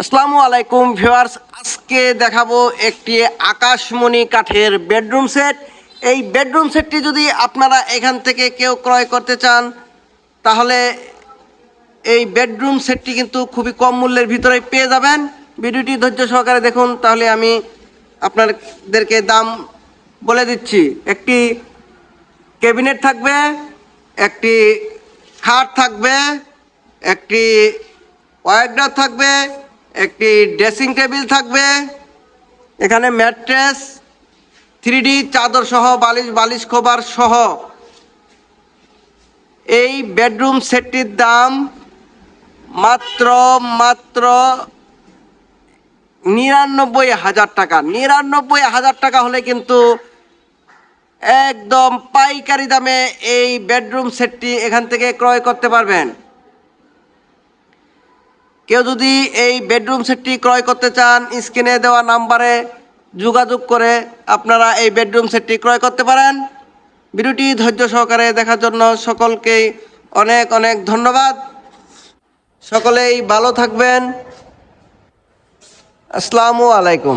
আসসালামু আলাইকুম ভিউয়ার্স, আজকে দেখাবো একটি আকাশমণি কাঠের বেডরুম সেট। এই বেডরুম সেটটি যদি আপনারা এখান থেকে কেউ ক্রয় করতে চান, তাহলে এই বেডরুম সেটটি কিন্তু খুবই কম মূল্যের ভিতরে পেয়ে যাবেন। ভিডিওটি ধৈর্য সহকারে দেখুন, তাহলে আমি আপনাদেরকে দাম বলে দিচ্ছি। একটি ক্যাবিনেট থাকবে, একটি খাট থাকবে, একটি ওয়াইডার থাকবে একটি ড্রেসিং টেবিল থাকবে, এখানে ম্যাট্রেস থ্রি ডি চাদর সহ, বালিশ বালিশ কভার সহ। এই বেডরুম সেটটির দাম মাত্র মাত্র নিরানব্বই হাজার টাকা। নিরানব্বই হাজার টাকা হলে কিন্তু একদম পাইকারি দামে এই বেডরুম সেটটি এখান থেকে ক্রয় করতে পারবেন। কেউ যদি এই বেডরুম সেটটি ক্রয় করতে চান স্ক্রিনে দেওয়া নাম্বারে যোগাযোগ করে আপনারা এই বেডরুম সেটটি ক্রয় করতে পারেন। ভিডিওটি ধৈর্য সহকারে দেখার জন্য সকলকেই অনেক অনেক ধন্যবাদ। সকলেই ভালো থাকবেন। আসসালামু আলাইকুম।